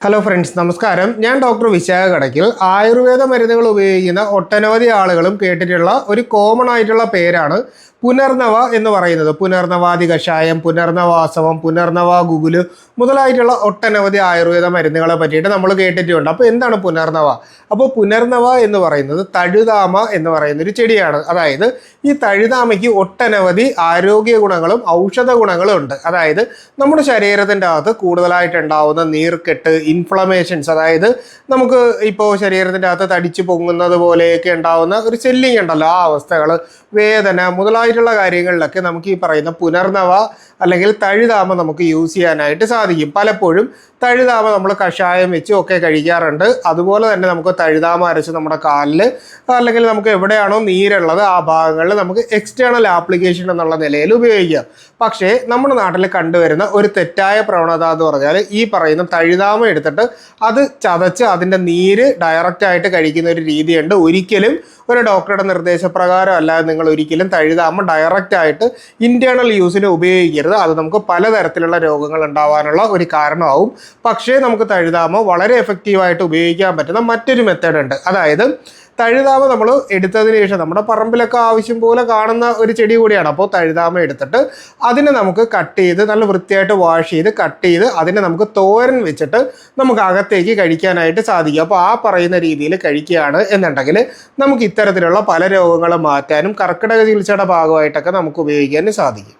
Hello friends നമസ്കാരം. ഞാൻ doctor Vishakha കടക്കിൽ Ayurveda മരുന്നുകൾ ഉപയോഗിക്കുന്ന ഒട്ടനവധി ആളുകളും കേട്ടിട്ടുള്ള ഒരു കോമൺ ആയിട്ടുള്ള പേരാണ് പുനർനവ എന്ന് പറയുന്നത്. പുനർനവാദി കഷായം പുനർനവാസവം പുനർനവ ഗുഗുൽ മുതലായിട്ടുള്ള ഒട്ടനവധി ആയുർവേദ മരുന്നുകളെ പറ്റിയിട്ട് നമ്മൾ കേട്ടിട്ടുണ്ട്. അപ്പോൾ എന്താണ് പുനർനവ? അപ്പോൾ പുനർനവ എന്ന് പറയുന്നത് തഴുതാമ എന്ന് പറയുന്ന ഒരു ചെടിയാണ്. അതായത് ഈ തഴുതാമയ്ക്ക് ഒട്ടനവധി ആരോഗ്യ ഗുണങ്ങളും ഔഷധ ഗുണങ്ങളും ഉണ്ട്. അതായത് നമ്മുടെ ശരീരത്തിന്റെ അകത്ത് കൂടുതലായിട്ട് ഉണ്ടാവുന്ന നീർക്കെട്ട് ഇൻഫ്ലമേഷൻസ് അതായത് നമുക്ക് ഇപ്പോൾ ശരീരത്തിന്റെ അകത്ത് തടിച്ചു പൊങ്ങുന്നത് പോലെയൊക്കെ ഉണ്ടാവുന്ന ഒരു ചെല്ലിങ് ഉണ്ടല്ലോ ആ അവസ്ഥകൾ വേദന മുതലായിട്ടുള്ള കാര്യങ്ങളിലൊക്കെ നമുക്ക് ഈ പറയുന്ന പുനർനവ അല്ലെങ്കിൽ തഴുതാമ നമുക്ക് യൂസ് ചെയ്യാനായിട്ട് സാധിക്കും. പലപ്പോഴും തഴുതാമ നമ്മൾ കഷായം വെച്ച് ഒക്കെ കഴിക്കാറുണ്ട്. അതുപോലെ തന്നെ നമുക്ക് തഴുതാമ അരച്ച് നമ്മുടെ കാലിൽ അല്ലെങ്കിൽ നമുക്ക് എവിടെയാണോ നീരുള്ളത് ആ ഭാഗങ്ങളിൽ നമുക്ക് എക്സ്റ്റേണൽ ആപ്ലിക്കേഷൻ എന്നുള്ള നിലയിൽ ഉപയോഗിക്കാം. പക്ഷേ നമ്മുടെ നാട്ടിൽ കണ്ടുവരുന്ന ഒരു തെറ്റായ പ്രവണത എന്ന് പറഞ്ഞാൽ ഈ പറയുന്ന തഴുതാമ എടുത്തിട്ട് അത് ചതച്ച് അതിന്റെ നീര് ഡയറക്റ്റായിട്ട് കഴിക്കുന്ന ഒരു രീതിയുണ്ട്. ഒരിക്കലും ഒരു ഡോക്ടറുടെ നിർദ്ദേശപ്രകാരം അല്ലാതെ നിങ്ങൾ ഒരിക്കലും തഴുതാമ ഡയറക്റ്റ് ആയിട്ട് ഇന്റേണൽ യൂസിന് ഉപയോഗിക്കരുത്. അത് നമുക്ക് പലതരത്തിലുള്ള രോഗങ്ങൾ ഉണ്ടാവാനുള്ള ഒരു കാരണമാവും. പക്ഷേ നമുക്ക് തഴുതാമ വളരെ എഫക്റ്റീവായിട്ട് ഉപയോഗിക്കാൻ പറ്റുന്ന മറ്റൊരു മെത്തേഡ് ഉണ്ട്. അതായത് തഴുതാമ നമ്മൾ എടുത്തതിന് ശേഷം നമ്മുടെ പറമ്പിലൊക്കെ ആവശ്യം പോലെ കാണുന്ന ഒരു ചെടി കൂടിയാണ്. അപ്പോൾ തഴുതാമ എടുത്തിട്ട് അതിനെ നമുക്ക് കട്ട് ചെയ്ത് നല്ല വൃത്തിയായിട്ട് വാഷ് ചെയ്ത് കട്ട് ചെയ്ത് അതിനെ നമുക്ക് തോരൻ വെച്ചിട്ട് നമുക്ക് അകത്തേക്ക് കഴിക്കാനായിട്ട് സാധിക്കും. അപ്പോൾ ആ പറയുന്ന രീതിയിൽ കഴിക്കുകയാണ് എന്നുണ്ടെങ്കിൽ നമുക്ക് ഇത്തരത്തിലുള്ള പല രോഗങ്ങളും മാറ്റാനും കർക്കിടക ചികിത്സയുടെ ഭാഗമായിട്ടൊക്കെ നമുക്ക് ഉപയോഗിക്കാനും സാധിക്കും.